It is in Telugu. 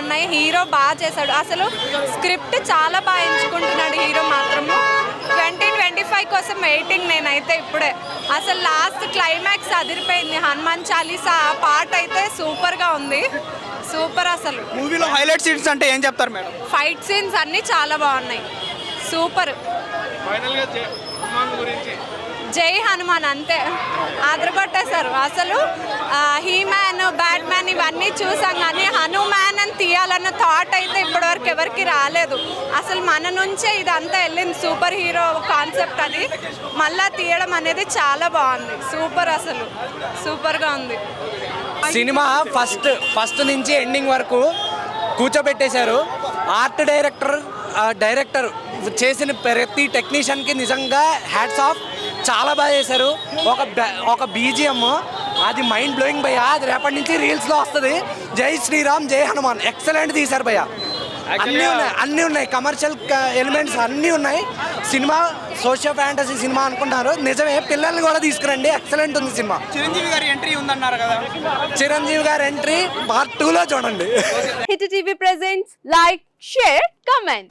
బాగున్నాయి హీరో బాగా చేశాడు. అసలు స్క్రిప్ట్ చాలా బాగా ఎంచుకుంటున్నాడు హీరో మాత్రము. ట్వంటీ ట్వంటీ ఫైవ్ కోసం వెయిటింగ్ నేనైతే ఇప్పుడే. అసలు లాస్ట్ క్లైమాక్స్ అదిరిపోయింది. హనుమాన్ చాలీసా ఆ పాట అయితే సూపర్గా ఉంది. సూపర్ అసలు. మూవీలో హైలైట్ సీన్స్ అంటే ఏం చెప్తారు మేడం? ఫైట్ సీన్స్ అన్నీ చాలా బాగున్నాయి. సూపర్. జై హనుమాన్ అంతే. ఆదరగొట్టేశారు అసలు హీ బ్యాడ్ బ్యాట్ మ్యాన్ ఇవన్నీ చూసాం కానీ హనుమాన్ అని తీయాలన్న థాట్ అయితే ఇప్పటివరకు ఎవరికి రాలేదు. అసలు మన నుంచే ఇదంతా వెళ్ళింది సూపర్ హీరో కాన్సెప్ట్ అది. మళ్ళా తీయడం అనేది చాలా బాగుంది. సూపర్ అసలు. సూపర్గా ఉంది. సినిమా ఫస్ట్ ఫస్ట్ నుంచి ఎండింగ్ వరకు కూర్చోబెట్టేశారు. ఆర్ట్ డైరెక్టర్ డైరెక్టర్ చేసిన ప్రతి టెక్నీషియన్కి నిజంగా హ్యాట్స్ ఆఫ్ చాలా బాగా చేశారు. ఒక ఒక బీజిఎం అది మైండ్ బ్లోయింగ్ భయ్య. అది రేపటి నుంచి రీల్స్లో వస్తుంది. జై శ్రీరామ్ జై హనుమాన్. ఎక్సలెంట్ తీశారు భయ్య. అన్నీ ఉన్నాయి అన్నీ ఉన్నాయి. కమర్షియల్ ఎలిమెంట్స్ అన్నీ ఉన్నాయి. సినిమా సోషల్ ఫ్యాంటసీ సినిమా అనుకుంటున్నారు నిజమే పిల్లల్ని కూడా తీసుకురండి. ఎక్సలెంట్ ఉంది సినిమా. చిరంజీవి గారి ఎంట్రీ ఉందన్నారు కదా. చిరంజీవి గారి ఎంట్రీ పార్ట్ టూలో చూడండి. Hit TV presents like share comment